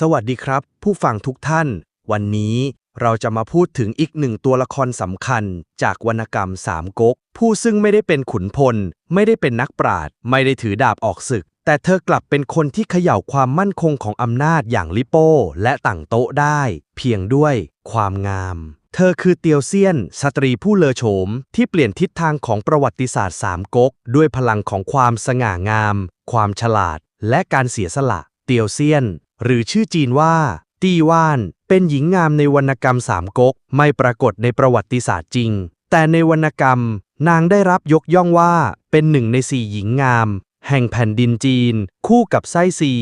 สวัสดีครับ ผู้ฟังทุกท่าน วันนี้เราจะมาพูดถึงอีกหนึ่งตัวละครสำคัญ จากวรรณกรรมสามก๊กผู้ซึ่งไม่ได้เป็นขุนพล ไม่ได้เป็นนักปราชญ์ไม่ได้ถือดาบออกศึก แต่เธอกลับเป็นคนที่เขย่าความมั่นคงของอำนาจอย่างลิโป้ และต่างโต๊ะได้ เพียงด้วยความงาม เธอคือเตียวเซียน สตรีผู้เลอโฉม ที่เปลี่ยนทิศทางของประวัติศาสตร์สามก๊กด้วยพลังของความสง่างาม ความฉลาด และการเสียสละ เตียวเซียน หรือชื่อจีนว่า ตีว่าน เป็นหญิงงามในวรรณกรรมสามก๊ก ไม่ปรากฏในประวัติศาสตร์จริง แต่ในวรรณกรรม นางได้รับยกย่องว่าเป็นหนึ่งในสี่หญิงงาม แห่งแผ่นดินจีน คู่กับไส้ซี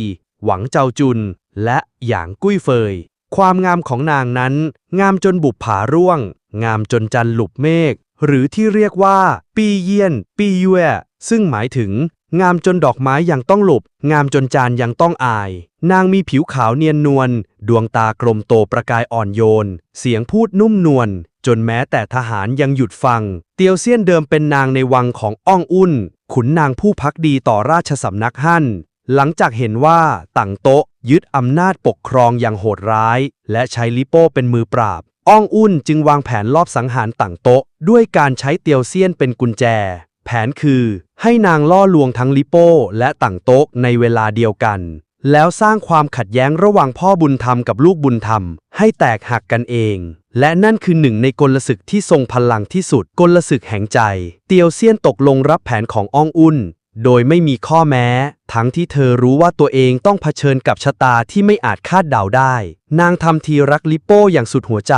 หวังเจาจุน และหยางกุ้ยเฟย ความงามของนางนั้น งามจนบุบผาร่วง งามจนจันหลุบเมฆหรือที่เรียกว่า ปีเยียน ปีเย่ซึ่งหมายถึง งามจนดอกไม้ยังต้องหลบ งามจนจานยังต้องอาย นางมีผิวขาวเนียนนวล ดวงตากลมโตประกายอ่อนโยน เสียงพูดนุ่มนวล จนแม้แต่ทหารยังหยุดฟัง เตียวเซียนเดิมเป็นนางในวังของอ้องอุ่น ขุนนางผู้พักดีต่อราชสำนักฮั่น หลังจากเห็นว่าต่างโต๊ะ ยึดอำนาจปกครองอย่างโหดร้าย และใช้ลิโป้เป็นมือปราบ อ้องอุ่นจึงวางแผนลอบสังหารต่างโต๊ะ ด้วยการใช้เตียวเซียนเป็นกุญแจ แผนคือให้นางล่อลวงทั้งลิโป้และต่างโต๊ะในเวลาเดียวกัน แล้วสร้างความขัดแย้งระหว่างพ่อบุญธรรมกับลูกบุญธรรม ให้แตกหักกันเอง และนั่นคือหนึ่งในกลศึกที่ทรงพลังที่สุดกลศึกแห่งใจ เตียวเซียนตกลงรับแผนของอ้องอุ่น โดยไม่มีข้อแม้ ทั้งที่เธอรู้ว่าตัวเองต้องเผชิญกับชะตาที่ไม่อาจคาดเดาได้ นางทำทีรักลิโป้อย่างสุดหัวใจ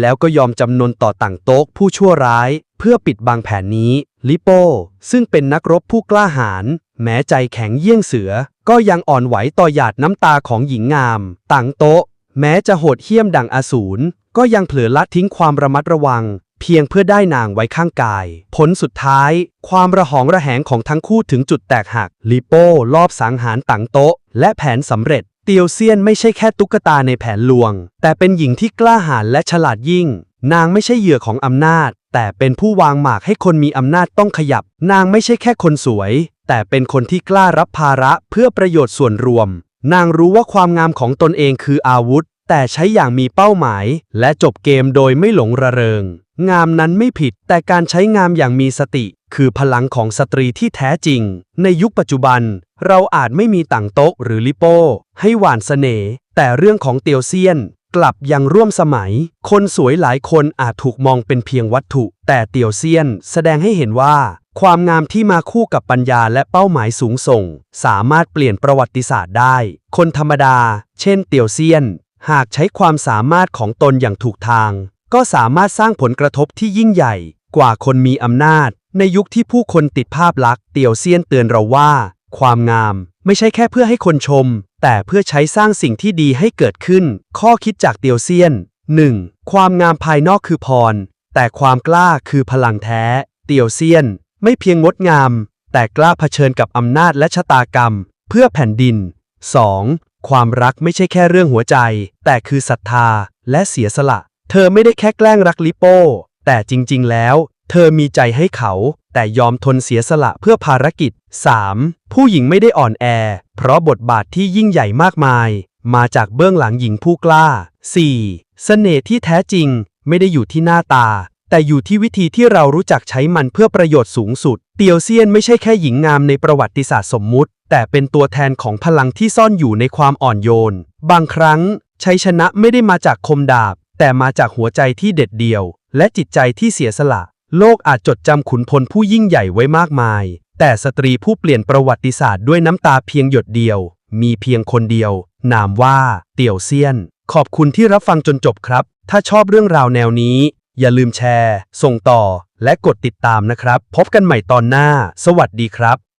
แล้วก็ยอมจำนนต่อต่างโต๊ะผู้ชั่วร้าย เพื่อปิดบังแผนนี้ลิโป้ ซึ่งเป็นนักรบผู้กล้าหาญแม้ใจแข็งเยี่ยงเสือ ก็ยังอ่อนไหวต่อหยาดน้ำตาของหญิงงาม ต่างโต๊ะ แม้จะโหดเหี้ยมดังอสูรก็ยังเผลอละทิ้งความระมัดระวัง เพียงเพื่อได้นางไว้ข้างกาย ผลสุดท้าย ความระหองระแหงของทั้งคู่ถึงจุดแตกหัก ลิโป้ลอบสังหารต่างโต๊ะ และแผนสำเร็จ เตียวเซียนไม่ใช่แค่ตุ๊กตาในแผนลวง แต่เป็นหญิงที่กล้าหาญและฉลาดยิ่ง นางไม่ใช่เหยื่อของอำนาจ แต่เป็นผู้วางหมากให้คนมีอำนาจต้องขยับ นางไม่ใช่แค่คนสวย แต่เป็นคนที่กล้ารับภาระเพื่อประโยชน์ส่วนรวม นางรู้ว่าความงามของตนเองคืออาวุธ แต่ใช้อย่างมีเป้าหมาย และจบเกมโดยไม่หลงระเริง งามนั้นไม่ผิด แต่การใช้งามอย่างมีสติ คือพลังของสตรีที่แท้จริง ในยุคปัจจุบัน เราอาจไม่มีต่างโต๊ะหรือลิโป้ ให้หวานเสน่ห์แต่เรื่องของเตียวเซียน กลับยังร่วมสมัย คนสวยหลายคนอาจถูกมองเป็นเพียงวัตถุ แต่เตียวเซียนแสดงให้เห็นว่าความงามที่มาคู่กับปัญญาและเป้าหมายสูงส่ง สามารถเปลี่ยนประวัติศาสตร์ได้ คนธรรมดา เช่นเตียวเซียน หากใช้ความสามารถของตนอย่างถูกทาง ก็สามารถสร้างผลกระทบที่ยิ่งใหญ่ กว่าคนมีอำนาจ ในยุคที่ผู้คนติดภาพลักษณ์เตียวเซียนเตือนเราว่า ความงาม ไม่ใช่แค่เพื่อให้คนชม แต่เพื่อใช้สร้างสิ่งที่ดีให้เกิดขึ้น ข้อคิดจากเตียวเซียน 1. ความงามภายนอกคือพร แต่ความกล้าคือพลังแท้ เตียวเซียน ไม่เพียงงดงาม แต่กล้าเผชิญกับอำนาจและชะตากรรม เพื่อแผ่นดิน 2. ความรักไม่ใช่แค่เรื่องหัวใจ แต่คือศรัทธาและเสียสละ เธอไม่ได้แค่แกล้งรักลิโป้ แต่จริง ๆ แล้ว เธอมีใจให้เขา แต่ยอมทนเสียสละเพื่อภารกิจ 3. ผู้หญิงไม่ได้อ่อนแอ เพราะบทบาทที่ยิ่งใหญ่มากมาย มาจากเบื้องหลังหญิงผู้กล้า 4. เสน่ห์ที่แท้จริง ไม่ได้อยู่ที่หน้าตา แต่อยู่ที่วิธีที่เรารู้จักใช้มันเพื่อประโยชน์สูงสุด เตียวเซียนไม่ใช่แค่หญิงงามในประวัติศาสตร์สมมุติ แต่เป็นตัวแทนของพลังที่ซ่อนอยู่ในความอ่อนโยน บางครั้ง ชัยชนะไม่ได้มาจากคมดาบ แต่มาจากหัวใจที่เด็ดเดี่ยว และจิตใจที่เสียสละ โลกอาจจดจำขุนพลผู้ยิ่งใหญ่ไว้มากมาย แต่สตรีผู้เปลี่ยนประวัติศาสตร์ด้วยน้ำตาเพียงหยดเดียว มีเพียงคนเดียว นามว่า เตียวเซียน ขอบคุณที่รับฟังจนจบครับ ถ้าชอบเรื่องราวแนวนี้ อย่าลืมแชร์ ส่งต่อ และกดติดตามนะครับ พบกันใหม่ตอนหน้า สวัสดีครับ